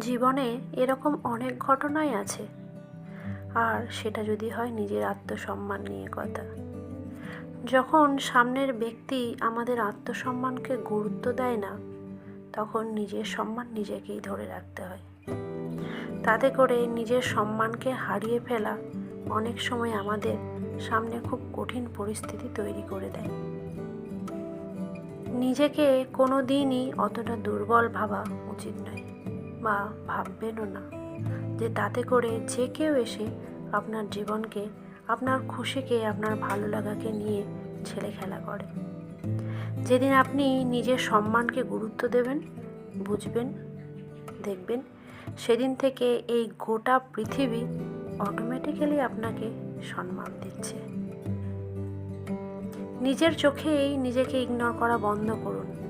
জীবনে এরকম অনেক ঘটনাই আছে। আর সেটা যদি হয় নিজের আত্মসম্মান নিয়ে কথা। যখন সামনের ব্যক্তি আমাদের আত্মসম্মানকে গুরুত্ব দেয় না, তখন নিজের সম্মান নিজেকেই ধরে রাখতে হয়। তাতে করে নিজের সম্মানকে হারিয়ে ফেলা অনেক সময় আমাদের সামনে খুব কঠিন পরিস্থিতি তৈরি করে দেয়। নিজেকে কোনো দিনই অতটা দুর্বল ভাবা উচিত নয়। বা ভাববেনও না যে তাতে করে যে কেউ এসে আপনার জীবনকে, আপনার খুশিকে, আপনার ভালো লাগাকে নিয়ে ছেলে খেলা করে। যেদিন আপনি নিজের সম্মানকে গুরুত্ব দেবেন, বুঝবেন, দেখবেন, সেদিন থেকে এই গোটা পৃথিবী অটোমেটিক্যালি আপনাকে সম্মান দিচ্ছে। নিজের চোখেই নিজেকে ইগনোর করা বন্ধ করুন।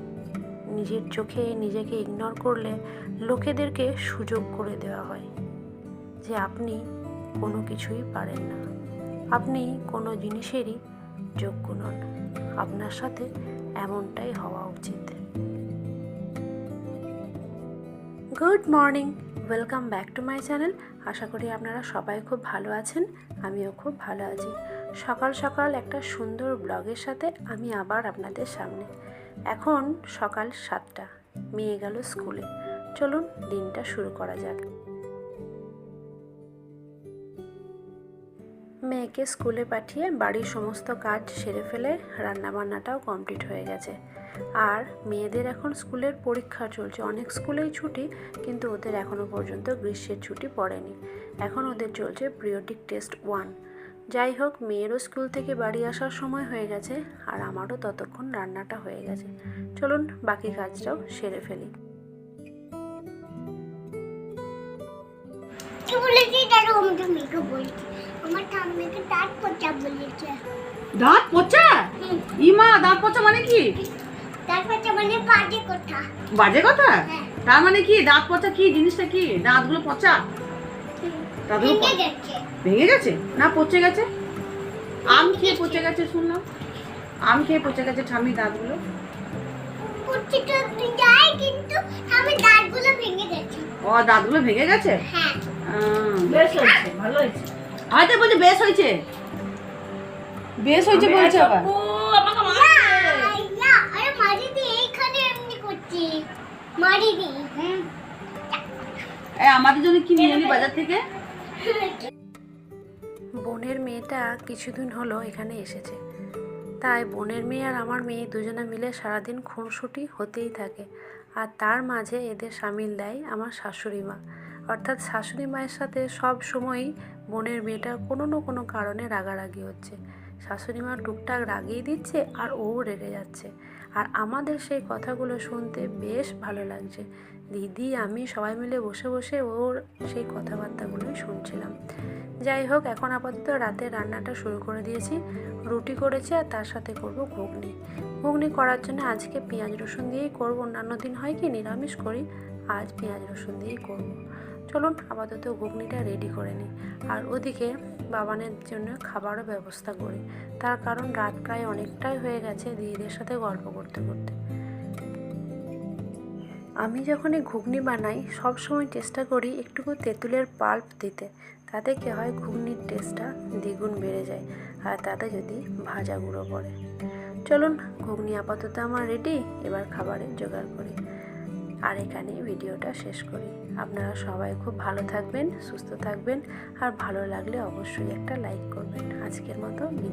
নিজের চোখে নিজেকে ইগনোর করলে লোকেদেরকে সুযোগ করে দেওয়া হয় যে আপনি কোনো কিছুই পারেন না। আপনি কোনো জিনিসেরই যোগ্য নন। আপনার সাথে এমনটাই হওয়া উচিত। Good morning welcome back to my channel আশা করি আপনারা সবাই খুব ভালো আছেন, আমিও খুব ভালো আছি। সকাল সকাল একটা সুন্দর ব্লগের সাথে আমি আবার আপনাদের সামনে এখন সকাল সাতটা, মেয়ে গেল স্কুলে। চলুন, দিনটা শুরু করা যাক। মেয়েকে স্কুলে পাঠিয়ে বাড়ির সমস্ত কাজ সেরে ফেলে রান্নাবান্নাটাও কমপ্লিট হয়ে গেছে। আর মেয়েদের এখন স্কুলের পরীক্ষা চলছে। অনেক স্কুলেই ছুটি, কিন্তু ওদের এখনও পর্যন্ত গ্রীষ্মের ছুটি পড়েনি। এখন ওদের চলছে প্রিওটিক টেস্ট ওয়ান। যাই হোক মেয়েরও স্কুল থেকে বাড়ি আসার সময় হয়ে গেছে আর আমারও ততক্ষণ রান্নাটা হয়ে গেছে। চলুন বাকি কাজটাও সেরে ফেলি। ঠাম্মিকে দাঁত পচা বলেছে। দাঁত পচা? ইমা দাঁত পচা মানে কি? দাঁত পচা মানে বাজে কথা। বাজে কথা? হ্যাঁ। তার মানে কি? দাঁত পচা কি? জিনিসটা কি? দাঁতগুলো পচা? ভেঙে গেছে। না পচে গেছে? আম খেয়ে পচে গেছে? শুনলাম। আম খেয়ে পচে গেছে ঠামি দাঁতগুলো। ও দাঁতগুলো ভেঙে গেছে? হ্যাঁ। হয়তো বলছে বেশ হয়েছে? বেশ হয়েছে বলছে আবার। আমাদের জন্য কি নিয়ে বাজার থেকে? বোনের মেয়েটা কিছুদিন হলো এখানে এসেছে। তাই বোনের মেয়ে আর আমার মেয়ে দুজনে মিলে সারাদিন খুনসুটি হতেই থাকে। আর তার মাঝে এদের সামিল দেয় আমার শাশুড়ি মা। অর্থাৎ শাশুড়ি মায়ের সাথে সব সময়ই বোনের মেয়েটার কোনো না কোনো কারণে রাগারাগি হচ্ছে। শাশুড়ি মা টুকটাক রাগিয়ে দিচ্ছে আর ও রেগে যাচ্ছে। আর আমাদের সেই কথাগুলো শুনতে বেশ ভালো লাগছে। দিদি, আমি সবাই মিলে বসে বসে ওর সেই কথাবার্তাগুলোই শুনছিলাম। যাই হোক, এখন আপাতত রাতে রান্নাটা শুরু করে দিয়েছি। রুটি করেছি আর তার সাথে করব ঘুগনি। ঘুগনি করার জন্য আজকে পেঁয়াজ রসুন দিয়েই করব। অন্যান্য দিন হয় কি নিরামিষ করি। আজ পেঁয়াজ রসুন দিয়েই করব। চলুন আপাতত ঘুগনিটা রেডি করে নিই। আর ওদিকে বাবানের জন্য খাবারও ব্যবস্থা করি। তার কারণ রাত প্রায় অনেকটাই হয়ে গেছে দিদিদের সাথে গল্প করতে করতে। আমি যখন এই ঘুগনি বানাই, সব সময় চেষ্টা করি একটুকু তেঁতুলের পাল্প দিতে। তাতে কি হয়, ঘুগনির টেস্টটা দ্বিগুণ বেড়ে যায় আর তাতে যদি ভাজা গুঁড়ো পড়ে। চলুন, ঘুগনি আপাতত আমার রেডি এবার খাবারের জোগাড় করি। আর এখানেই ভিডিওটা শেষ করি। আপনারা সবাই খুব ভালো থাকবেন, সুস্থ থাকবেন, আর ভালো লাগলে অবশ্যই একটা লাইক করবেন। আজকের মতো বিদায়।